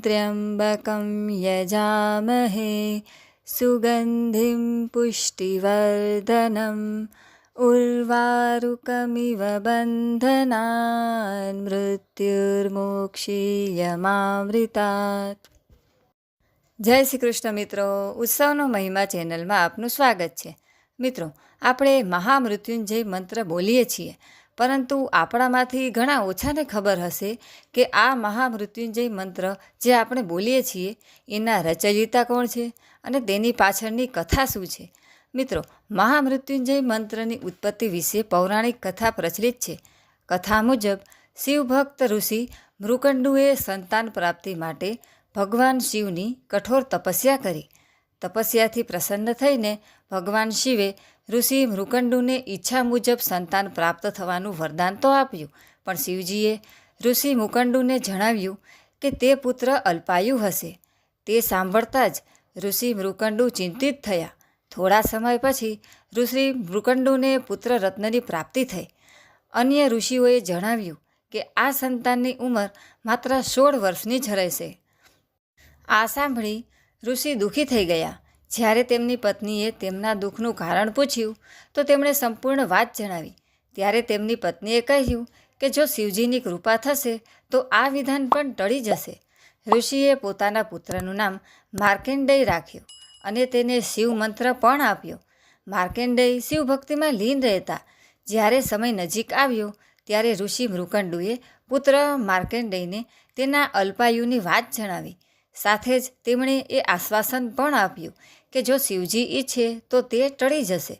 त्र्यम्बकं यजामहे, सुगन्धिं पुष्टिवर्धनम्, उर्वारुकमिव बन्धनान् मृत्युर्मोक्षीयमामृतात् જય શ્રી કૃષ્ણ મિત્રો ઉત્સવનો મહિમા ચેનલમાં આપનું સ્વાગત છે. મિત્રો, આપણે મહામૃત્યુંજય મંત્ર બોલીએ છીએ. પરંતુ આપણામાંથી ઘણા ઓછાને ખબર હશે કે આ મહામૃત્યુંજય મંત્ર જે આપણે બોલીએ છીએ, એના રચયિતા કોણ છે અને તેની પાછળની કથા શું છે? મિત્રો, મહામૃત્યુંજય મંત્રની ઉત્પત્તિ વિશે પૌરાણિક કથા પ્રચલિત છે. કથા મુજબ, શિવભક્ત ઋષિ મૃકંડુએ સંતાન પ્રાપ્તિ માટે ભગવાન શિવની કઠોર તપસ્યા કરી. તપસ્યાથી પ્રસન્ન થઈને ભગવાન શિવે ઋષિ મૃકંડુને ઈચ્છા મુજબ સંતાન પ્રાપ્ત થવાનું વરદાન તો આપ્યું, પણ શિવજીએ ઋષિ મુકંડુને જણાવ્યું કે તે પુત્ર અલ્પાયુ હશે. તે સાંભળતા જ ઋષિ મૃકંડુ ચિંતિત થયા. થોડા સમય પછી ઋષિ મૃકંડુને પુત્ર રત્નની પ્રાપ્તિ થઈ. અન્ય ઋષિઓએ જણાવ્યું કે આ સંતાનની ઉંમર માત્ર સોળ વર્ષની જ રહેશે. આ સાંભળી ઋષિ દુઃખી થઈ ગયા. જ્યારે તેમની પત્નીએ તેમના દુઃખનું કારણ પૂછ્યું, તો તેમણે સંપૂર્ણ વાત જણાવી. ત્યારે તેમની પત્નીએ કહ્યું કે જો શિવજીની કૃપા થશે, તો આ વિધાન પણ ટળી જશે. ઋષિએ પોતાના પુત્રનું નામ માર્કેન્ડેય રાખ્યું અને તેને શિવ મંત્ર પણ આપ્યો. માર્કેન્ડેય શિવભક્તિમાં લીન રહેતા. જ્યારે સમય નજીક આવ્યો, ત્યારે ઋષિ મૃકંડુએ પુત્ર માર્કેન્ડેયને તેના અલ્પાયુની વાત જણાવી. સાથે જ તેમણે એ આશ્વાસન પણ આપ્યું કે જો શિવજી ઈચ્છે તો તે ટળી જશે.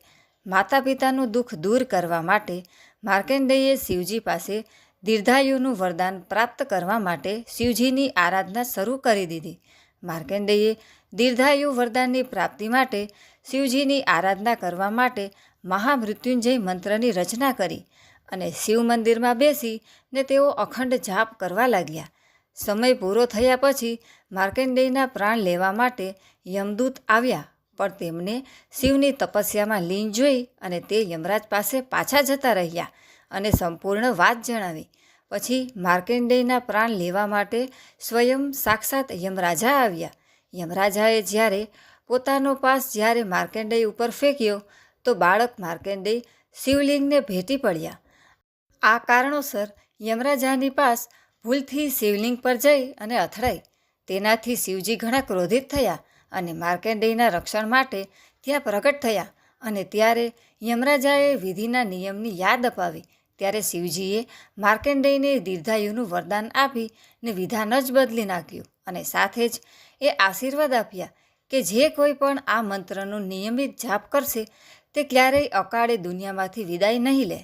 માતા પિતાનું દુઃખ દૂર કરવા માટે માર્કેન્ડેયે શિવજી પાસે દીર્ઘાયુનું વરદાન પ્રાપ્ત કરવા માટે શિવજીની આરાધના શરૂ કરી દીધી. માર્કેન્ડેયે દીર્ઘાયુ વરદાનની પ્રાપ્તિ માટે શિવજીની આરાધના કરવા માટે મહામૃત્યુંજય મંત્રની રચના કરી અને શિવ મંદિરમાં બેસી ને તેઓ અખંડ જાપ કરવા લાગ્યા. સમય પૂરો થયા પછી માર્કંડેયના પ્રાણ લેવા માટે યમદૂત આવ્યા, પણ તેમને શિવની તપસ્યામાં લીન જોઈ અને તે યમરાજ પાસે પાછા જતા રહ્યા અને સંપૂર્ણ વાત જણાવી. પછી માર્કંડેયના પ્રાણ લેવા માટે સ્વયં સાક્ષાત યમરાજા આવ્યા. યમરાજાએ જ્યારે પોતાનો પાસ જ્યારે માર્કેન્ડેય ઉપર ફેંક્યો, તો બાળક માર્કેન્ડેય શિવલિંગને ભેટી પડ્યા. આ કારણોસર યમરાજાની પાસ ભૂલથી શિવલિંગ પર જઈ અને અથડાઈ. તેનાથી શિવજી ઘણા ક્રોધિત થયા અને માર્કેન્ડેયના રક્ષણ માટે ત્યાં પ્રગટ થયા અને ત્યારે યમરાજાએ વિધિના નિયમની યાદ અપાવી. ત્યારે શિવજીએ માર્કેન્ડેયને દીર્ઘાયુનું વરદાન આપી ને વિધાન જ બદલી નાખ્યું અને સાથે જ એ આશીર્વાદ આપ્યા કે જે કોઈ પણ આ મંત્રનો નિયમિત જાપ કરશે તે ક્યારેય અકાળે દુનિયામાંથી વિદાય નહીં લે.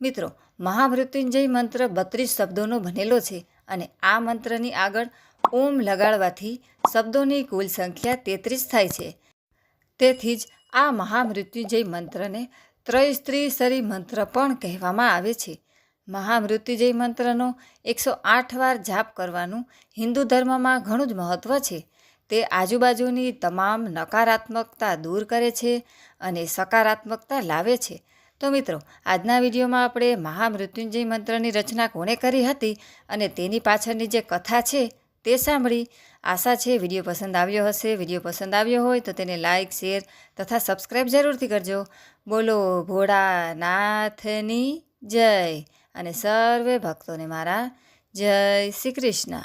મિત્રો, મહામૃત્યુંજય મંત્ર બત્રીસ શબ્દોનો બનેલો છે અને આ મંત્રની આગળ ઓમ લગાડવાથી શબ્દોની કુલ સંખ્યા તેત્રીસ થાય છે. તેથી જ આ મહામૃત્યુંજય મંત્રને ત્રયસ્ત્રીસરી મંત્ર પણ કહેવામાં આવે છે. મહામૃત્યુજય મંત્રનો એકસો આઠ વાર જાપ કરવાનું હિન્દુ ધર્મમાં ઘણું જ મહત્ત્વ છે. તે આજુબાજુની તમામ નકારાત્મકતા દૂર કરે છે અને સકારાત્મકતા લાવે છે. તો મિત્રો, આજના વિડીયોમાં આપણે મહામૃત્યુંજય મંત્રની રચના કોણે કરી હતી અને તેની પાછળની જે કથા છે તે સાંભળી. આશા છે વીડિયો પસંદ આવ્યો હશે. વીડિયો પસંદ આવ્યો હોય તો તેને લાઇક શેર તથા સબસ્ક્રાઈબ જરૂરથી કરજો. બોલો, ભોળાનાથની જય અને સર્વે ભક્તોને મારા જય શ્રી કૃષ્ણ.